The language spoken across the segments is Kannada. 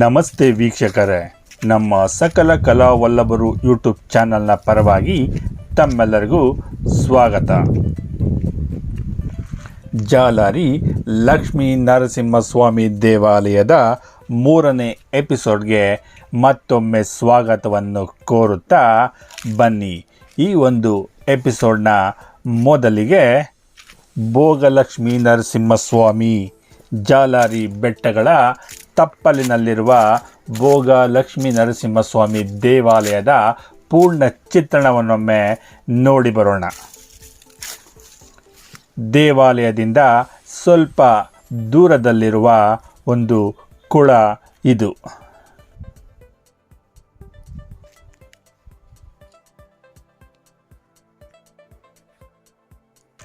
ನಮಸ್ತೆ ವೀಕ್ಷಕರೇ. ನಮ್ಮ ಸಕಲ ಕಲಾವಲ್ಲಭರು ಯೂಟ್ಯೂಬ್ ಚಾನಲ್ನ ಪರವಾಗಿ ತಮ್ಮೆಲ್ಲರಿಗೂ ಸ್ವಾಗತ. ಜಾಲಾರಿ ಲಕ್ಷ್ಮೀ ನರಸಿಂಹಸ್ವಾಮಿ ದೇವಾಲಯದ ಮೂರನೇ ಎಪಿಸೋಡ್ಗೆ ಮತ್ತೊಮ್ಮೆ ಸ್ವಾಗತವನ್ನು ಕೋರುತ್ತಾ ಬನ್ನಿ. ಈ ಒಂದು ಎಪಿಸೋಡ್ನ ಮೊದಲಿಗೆ ಭೋಗಲಕ್ಷ್ಮೀ ನರಸಿಂಹಸ್ವಾಮಿ ಜಾಲಾರಿ ಬೆಟ್ಟಗಳ ತಪ್ಪಲಿನಲ್ಲಿರುವ ಭೋಗ ಲಕ್ಷ್ಮೀ ನರಸಿಂಹಸ್ವಾಮಿ ದೇವಾಲಯದ ಪೂರ್ಣ ಚಿತ್ರಣವನ್ನೊಮ್ಮೆ ನೋಡಿ ಬರೋಣ. ದೇವಾಲಯದಿಂದ ಸ್ವಲ್ಪ ದೂರದಲ್ಲಿರುವ ಒಂದು ಕುಳ ಇದು.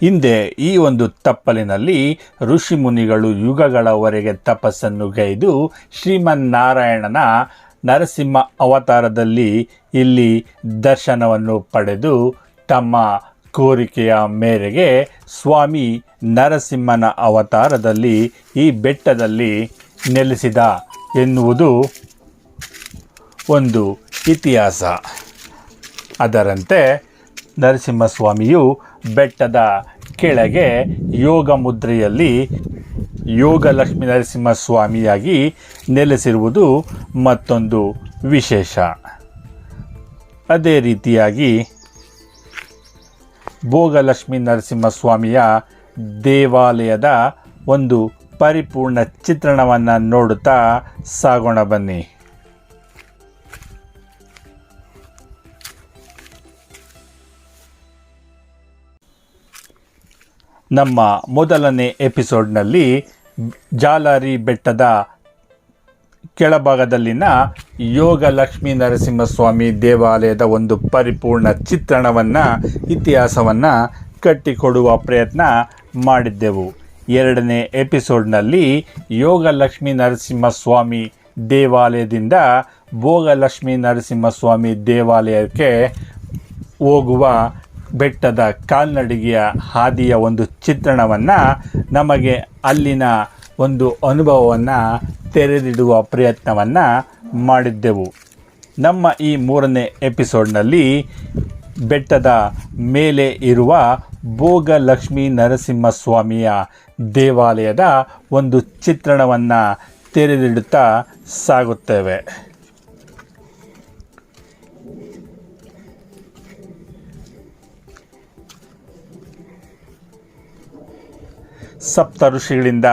ಹಿಂದೆ ಈ ಒಂದು ತಪ್ಪಲಿನಲ್ಲಿ ಋಷಿ ಮುನಿಗಳು ಯುಗಗಳವರೆಗೆ ತಪಸ್ಸನ್ನು ಗೈದು ಶ್ರೀಮನ್ನಾರಾಯಣನ ನರಸಿಂಹ ಅವತಾರದಲ್ಲಿ ಇಲ್ಲಿ ದರ್ಶನವನ್ನು ಪಡೆದು ತಮ್ಮ ಕೋರಿಕೆಯ ಮೇರೆಗೆ ಸ್ವಾಮಿ ನರಸಿಂಹನ ಅವತಾರದಲ್ಲಿ ಈ ಬೆಟ್ಟದಲ್ಲಿ ನೆಲೆಸಿದ ಎನ್ನುವುದು ಒಂದು ಇತಿಹಾಸ. ಅದರಂತೆ ನರಸಿಂಹಸ್ವಾಮಿಯು ಬೆಟ್ಟದ ಕೆಳಗೆ ಯೋಗ ಮುದ್ರೆಯಲ್ಲಿ ಯೋಗ ಲಕ್ಷ್ಮೀ ನರಸಿಂಹಸ್ವಾಮಿಯಾಗಿ ನೆಲೆಸಿರುವುದು ಮತ್ತೊಂದು ವಿಶೇಷ. ಅದೇ ರೀತಿಯಾಗಿ ಭೋಗಲಕ್ಷ್ಮೀ ನರಸಿಂಹಸ್ವಾಮಿಯ ದೇವಾಲಯದ ಒಂದು ಪರಿಪೂರ್ಣ ಚಿತ್ರಣವನ್ನು ನೋಡುತ್ತಾ ಸಾಗೋಣ ಬನ್ನಿ. ನಮ್ಮ ಮೊದಲನೇ ಎಪಿಸೋಡ್ನಲ್ಲಿ ಜಾಲಾರಿ ಬೆಟ್ಟದ ಕೆಳಭಾಗದಲ್ಲಿನ ಯೋಗ ಲಕ್ಷ್ಮೀ ನರಸಿಂಹಸ್ವಾಮಿ ದೇವಾಲಯದ ಒಂದು ಪರಿಪೂರ್ಣ ಚಿತ್ರಣವನ್ನು, ಇತಿಹಾಸವನ್ನು ಕಟ್ಟಿಕೊಡುವ ಪ್ರಯತ್ನ ಮಾಡಿದ್ದೆವು. ಎರಡನೇ ಎಪಿಸೋಡ್ನಲ್ಲಿ ಯೋಗ ಲಕ್ಷ್ಮೀ ನರಸಿಂಹಸ್ವಾಮಿ ದೇವಾಲಯದಿಂದ ಭೋಗಲಕ್ಷ್ಮೀ ನರಸಿಂಹಸ್ವಾಮಿ ದೇವಾಲಯಕ್ಕೆ ಹೋಗುವ ಬೆಟ್ಟದ ಕಾಲ್ನಡಿಗೆಯ ಹಾದಿಯ ಒಂದು ಚಿತ್ರಣವನ್ನು ನಮಗೆ ಅಲ್ಲಿನ ಒಂದು ಅನುಭವವನ್ನು ತೆರೆದಿಡುವ ಪ್ರಯತ್ನವನ್ನು ಮಾಡಿದ್ದೆವು. ನಮ್ಮ ಈ ಮೂರನೇ ಎಪಿಸೋಡ್ನಲ್ಲಿ ಬೆಟ್ಟದ ಮೇಲೆ ಇರುವ ಭೋಗಲಕ್ಷ್ಮೀ ನರಸಿಂಹಸ್ವಾಮಿಯ ದೇವಾಲಯದ ಒಂದು ಚಿತ್ರಣವನ್ನು ತೆರೆದಿಡುತ್ತಾ ಸಾಗುತ್ತೇವೆ. ಸಪ್ತ ಋಷಿಗಳಿಂದ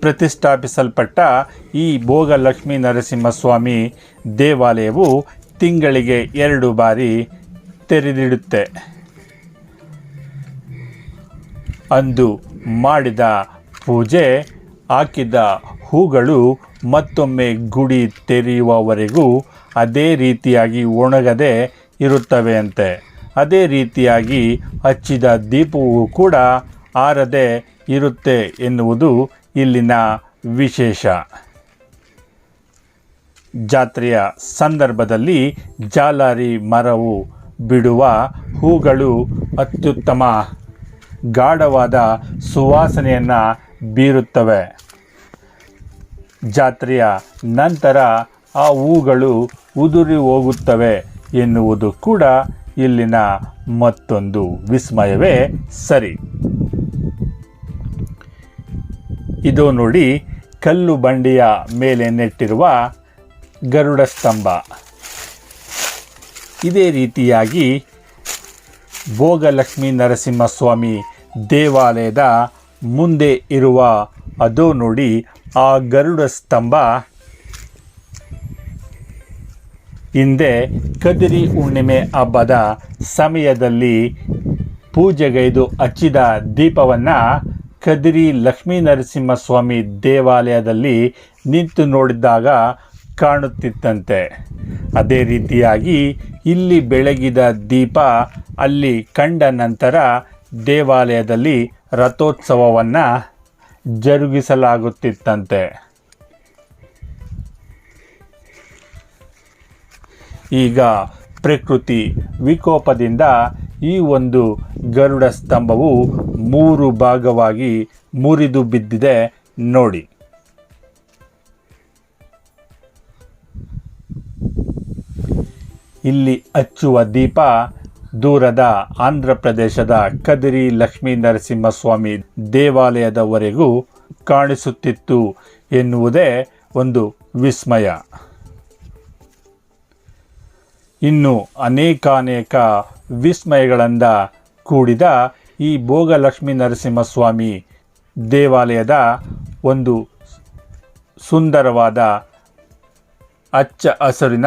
ಪ್ರತಿಷ್ಠಾಪಿಸಲ್ಪಟ್ಟ ಈ ಭೋಗಲಕ್ಷ್ಮೀ ನರಸಿಂಹಸ್ವಾಮಿ ದೇವಾಲಯವು ತಿಂಗಳಿಗೆ ಎರಡು ಬಾರಿ ತೆರೆದಿಡುತ್ತೆ. ಅಂದು ಮಾಡಿದ ಪೂಜೆ, ಹಾಕಿದ ಹೂಗಳು ಮತ್ತೊಮ್ಮೆ ಗುಡಿ ತೆರೆಯುವವರೆಗೂ ಅದೇ ರೀತಿಯಾಗಿ ಒಣಗದೆ ಇರುತ್ತವೆ ಅಂತೆ. ಅದೇ ರೀತಿಯಾಗಿ ಹಚ್ಚಿದ ದೀಪವು ಕೂಡ ಆರದೆ ಇರುತ್ತೆ ಎನ್ನುವುದು ಇಲ್ಲಿನ ವಿಶೇಷ. ಜಾತ್ರೆಯ ಸಂದರ್ಭದಲ್ಲಿ ಜಾಲಾರಿ ಮರವು ಬಿಡುವ ಹೂಗಳು ಅತ್ಯುತ್ತಮ ಗಾಢವಾದ ಸುವಾಸನೆಯನ್ನು ಬೀರುತ್ತವೆ. ಜಾತ್ರೆಯ ನಂತರ ಆ ಹೂಗಳು ಉದುರಿ ಹೋಗುತ್ತವೆ ಎನ್ನುವುದು ಕೂಡ ಇಲ್ಲಿನ ಮತ್ತೊಂದು ವಿಸ್ಮಯವೇ ಸರಿ. ಇದು ನೋಡಿ ಕಲ್ಲು ಬಂಡೆಯ ಮೇಲೆ ನೆಟ್ಟಿರುವ ಗರುಡ ಸ್ತಂಭ. ಇದೇ ರೀತಿಯಾಗಿ ಭೋಗಲಕ್ಷ್ಮೀ ನರಸಿಂಹಸ್ವಾಮಿ ದೇವಾಲಯದ ಮುಂದೆ ಇರುವ ಅದು ನೋಡಿ ಆ ಗರುಡ ಸ್ತಂಭ. ಹಿಂದೆ ಕದಿರಿ ಹುಣ್ಣಿಮೆ ಹಬ್ಬದ ಸಮಯದಲ್ಲಿ ಪೂಜೆಗೈದು ಹಚ್ಚಿದ ದೀಪವನ್ನು ಕದಿರಿ ಲಕ್ಷ್ಮೀ ನರಸಿಂಹಸ್ವಾಮಿ ದೇವಾಲಯದಲ್ಲಿ ನಿಂತು ನೋಡಿದಾಗ ಕಾಣುತ್ತಿತ್ತಂತೆ. ಅದೇ ರೀತಿಯಾಗಿ ಇಲ್ಲಿ ಬೆಳಗಿದ ದೀಪ ಅಲ್ಲಿ ಕಂಡ ನಂತರ ದೇವಾಲಯದಲ್ಲಿ ರಥೋತ್ಸವವನ್ನು ಜರುಗಿಸಲಾಗುತ್ತಿತ್ತಂತೆ. ಈಗ ಪ್ರಕೃತಿ ವಿಕೋಪದಿಂದ ಈ ಒಂದು ಗರುಡ ಸ್ತಂಭವು ಮೂರು ಭಾಗವಾಗಿ ಮುರಿದು ಬಿದ್ದಿದೆ ನೋಡಿ. ಇಲ್ಲಿ ಹಚ್ಚುವ ದೀಪ ದೂರದ ಆಂಧ್ರ ಪ್ರದೇಶದ ಕದಿರಿ ಲಕ್ಷ್ಮೀ ನರಸಿಂಹಸ್ವಾಮಿ ದೇವಾಲಯದವರೆಗೂ ಕಾಣಿಸುತ್ತಿತ್ತು ಎನ್ನುವುದೇ ಒಂದು ವಿಸ್ಮಯ. ಇನ್ನು ಅನೇಕಾನೇಕ ವಿಸ್ಮಯಗಳಿಂದ ಕೂಡಿದ ಈ ಭೋಗಲಕ್ಷ್ಮಿ ನರಸಿಂಹಸ್ವಾಮಿ ದೇವಾಲಯದ ಒಂದು ಸುಂದರವಾದ ಅಚ್ಚ ಹಸಿರಿನ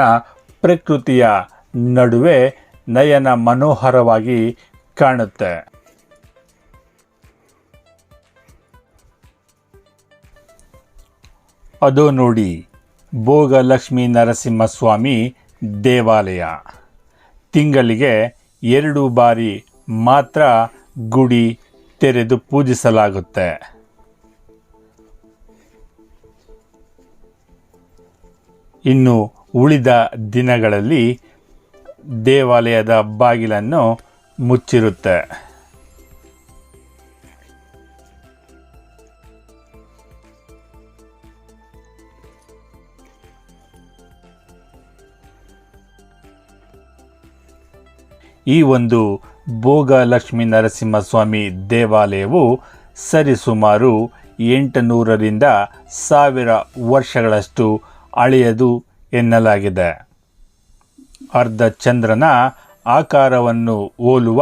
ಪ್ರಕೃತಿಯ ನಡುವೆ ನಯನ ಮನೋಹರವಾಗಿ ಕಾಣುತ್ತೆ. ಅದು ನೋಡಿ ಭೋಗಲಕ್ಷ್ಮೀ ನರಸಿಂಹಸ್ವಾಮಿ ದೇವಾಲಯ. ತಿಂಗಳಿಗೆ ಎರಡು ಬಾರಿ ಮಾತ್ರ ಗುಡಿ ತೆರೆದು ಪೂಜಿಸಲಾಗುತ್ತೆ. ಇನ್ನು ಉಳಿದ ದಿನಗಳಲ್ಲಿ ದೇವಾಲಯದ ಬಾಗಿಲನ್ನು ಮುಚ್ಚಿರುತ್ತೆ. ಈ ಒಂದು ಭೋಗಲಕ್ಷ್ಮೀ ನರಸಿಂಹಸ್ವಾಮಿ ದೇವಾಲಯವು ಸರಿಸುಮಾರು ಎಂಟುನೂರರಿಂದ ಸಾವಿರ ವರ್ಷಗಳಷ್ಟು ಹಳೆಯದು ಎನ್ನಲಾಗಿದೆ. ಅರ್ಧ ಚಂದ್ರನ ಆಕಾರವನ್ನು ಹೋಲುವ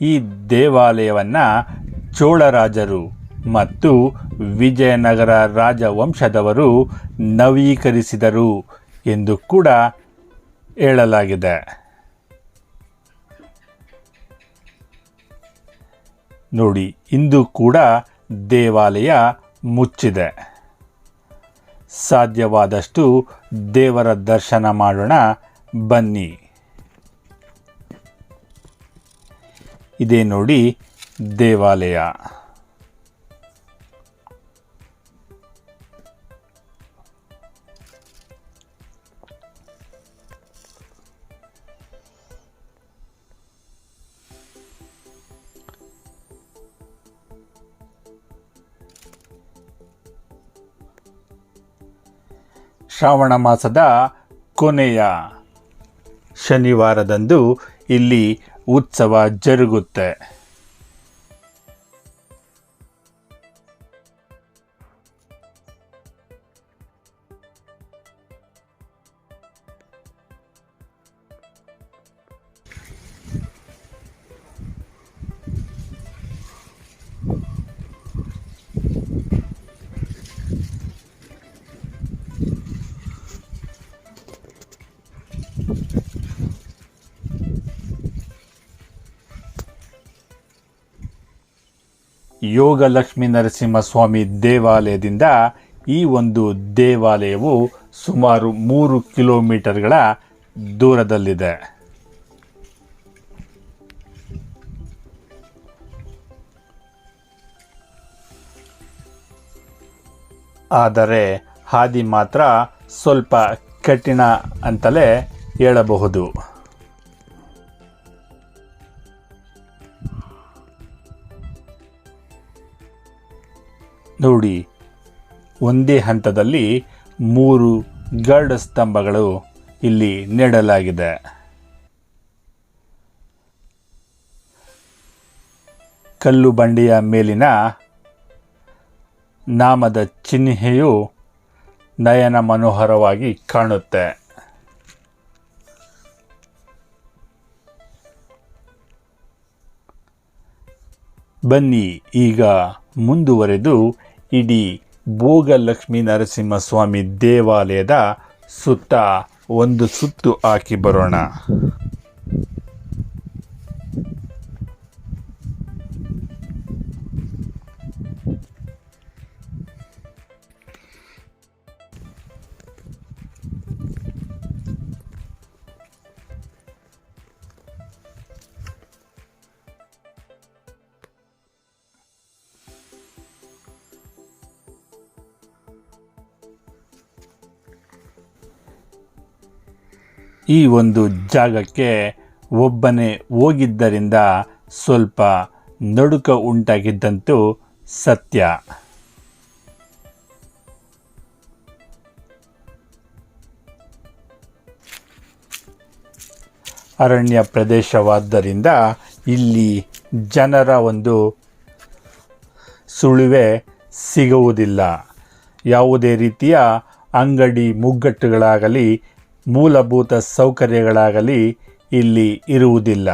ಈ ದೇವಾಲಯವನ್ನು ಚೋಳರಾಜರು ಮತ್ತು ವಿಜಯನಗರ ರಾಜವಂಶದವರು ನವೀಕರಿಸಿದರು ಎಂದು ಕೂಡ ಹೇಳಲಾಗಿದೆ. ನೋಡಿ ಇಂದು ಕೂಡ ದೇವಾಲಯ ಮುಚ್ಚಿದೆ. ಸಾಧ್ಯವಾದಷ್ಟು ದೇವರ ದರ್ಶನ ಮಾಡೋಣ ಬನ್ನಿ. ಇದೇ ನೋಡಿ ದೇವಾಲಯ. ಶ್ರಾವಣ ಮಾಸದ ಕೊನೆಯ ಶನಿವಾರದಂದು ಇಲ್ಲಿ ಉತ್ಸವ ಜರುಗುತ್ತೆ. ಯೋಗ ಲಕ್ಷ್ಮೀ ನರಸಿಂಹಸ್ವಾಮಿ ದೇವಾಲಯದಿಂದ ಈ ಒಂದು ದೇವಾಲಯವು ಸುಮಾರು ಮೂರು ಕಿಲೋಮೀಟರ್ಗಳ ದೂರದಲ್ಲಿದೆ. ಆದರೆ ಹಾದಿ ಮಾತ್ರ ಸ್ವಲ್ಪ ಕಠಿಣ ಅಂತಲೇ ಹೇಳಬಹುದು. ನೋಡಿ. ಒಂದೇ ಹಂತದಲ್ಲಿ ಮೂರು ಗರ್ಡ್ ಸ್ತಂಭಗಳು ಇಲ್ಲಿ ನೆಡಲಾಗಿದೆ. ಕಲ್ಲು ಬಂಡೆಯ ಮೇಲಿನ ನಾಮದ ಚಿಹ್ನೆಯು ನಯನ ಮನೋಹರವಾಗಿ ಕಾಣುತ್ತೆ. ಬನ್ನಿ, ಈಗ ಮುಂದುವರೆದು ಇಡೀ ಭೋಗಲಕ್ಷ್ಮೀ ನರಸಿಂಹಸ್ವಾಮಿ ದೇವಾಲಯದ ಸುತ್ತ ಒಂದು ಸುತ್ತು ಹಾಕಿ ಬರೋಣ. ಈ ಒಂದು ಜಾಗಕ್ಕೆ ಒಬ್ಬನೇ ಹೋಗಿದ್ದರಿಂದ ಸ್ವಲ್ಪ ನಡುಕ ಉಂಟಾಗಿದ್ದಂತೂ ಸತ್ಯ. ಅರಣ್ಯ ಪ್ರದೇಶವಾದ್ದರಿಂದ ಇಲ್ಲಿ ಜನರ ಒಂದು ಸುಳಿವೆ ಸಿಗುವುದಿಲ್ಲ. ಯಾವುದೇ ರೀತಿಯ ಅಂಗಡಿ ಮುಗ್ಗಟ್ಟುಗಳಾಗಲಿ ಮೂಲಭೂತ ಸೌಕರ್ಯಗಳಾಗಲಿ ಇಲ್ಲಿ ಇರುವುದಿಲ್ಲ.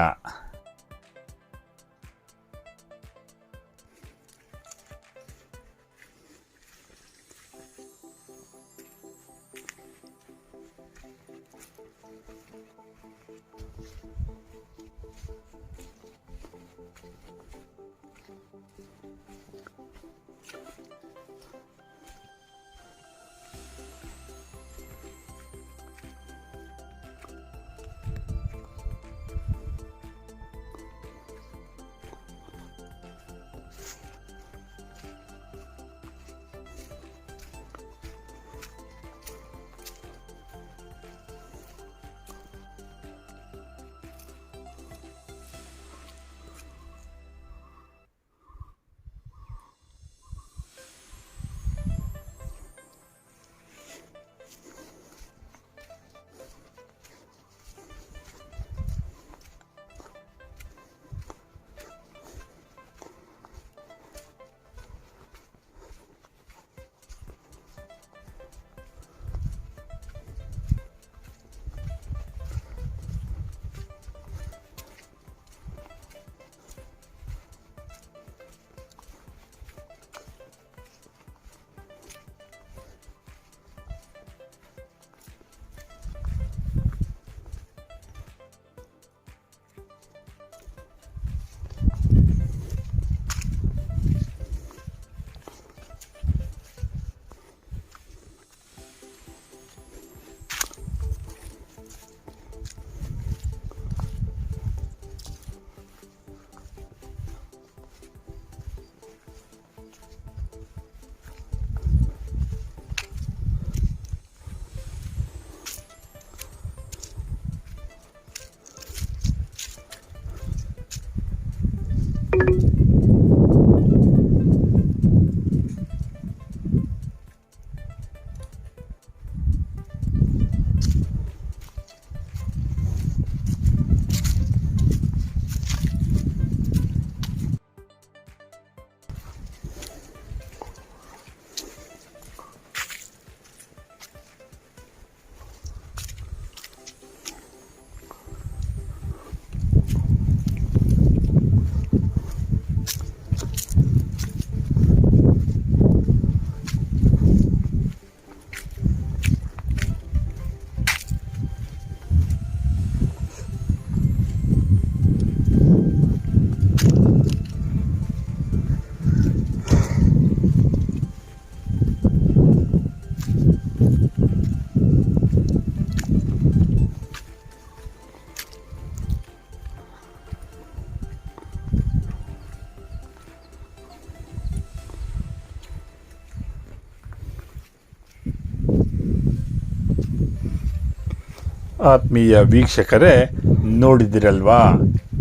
ಆತ್ಮೀಯ ವೀಕ್ಷಕರೇ, ನೋಡಿದಿರಲ್ವಾ?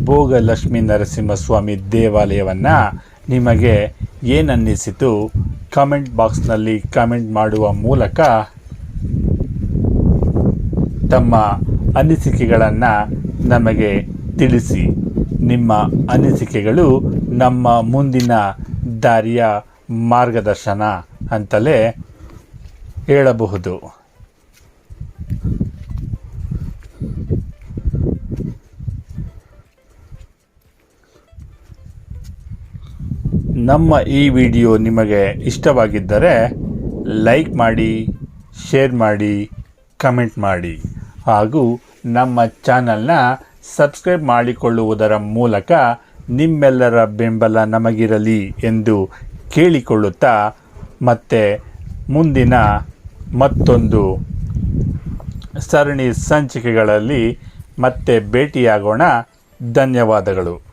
ಭೋಗ ಲಕ್ಷ್ಮೀ ನರಸಿಂಹಸ್ವಾಮಿ ದೇವಾಲಯವನ್ನು ನಿಮಗೆ ಏನನ್ನಿಸಿತು? ಕಮೆಂಟ್ ಬಾಕ್ಸ್ನಲ್ಲಿ ಕಮೆಂಟ್ ಮಾಡುವ ಮೂಲಕ ತಮ್ಮ ಅನಿಸಿಕೆಗಳನ್ನು ನಮಗೆ ತಿಳಿಸಿ. ನಿಮ್ಮ ಅನಿಸಿಕೆಗಳು ನಮ್ಮ ಮುಂದಿನ ದಾರಿಯ ಮಾರ್ಗದರ್ಶನ ಅಂತಲೇ ಹೇಳಬಹುದು. ನಮ್ಮ ಈ ವಿಡಿಯೋ ನಿಮಗೆ ಇಷ್ಟವಾಗಿದ್ದರೆ ಲೈಕ್ ಮಾಡಿ, ಶೇರ್ ಮಾಡಿ, ಕಮೆಂಟ್ ಮಾಡಿ. ಹಾಗೂ ನಮ್ಮ ಚಾನಲ್ನ ಸಬ್ಸ್ಕ್ರೈಬ್ ಮಾಡಿಕೊಳ್ಳುವುದರ ಮೂಲಕ ನಿಮ್ಮೆಲ್ಲರ ಬೆಂಬಲ ನಮಗಿರಲಿ ಎಂದು ಕೇಳಿಕೊಳ್ಳುತ್ತಾ ಮತ್ತೆ ಮುಂದಿನ ಮತ್ತೊಂದು ಸರಣಿ ಸಂಚಿಕೆಗಳಲ್ಲಿ ಮತ್ತೆ ಭೇಟಿಯಾಗೋಣ. ಧನ್ಯವಾದಗಳು.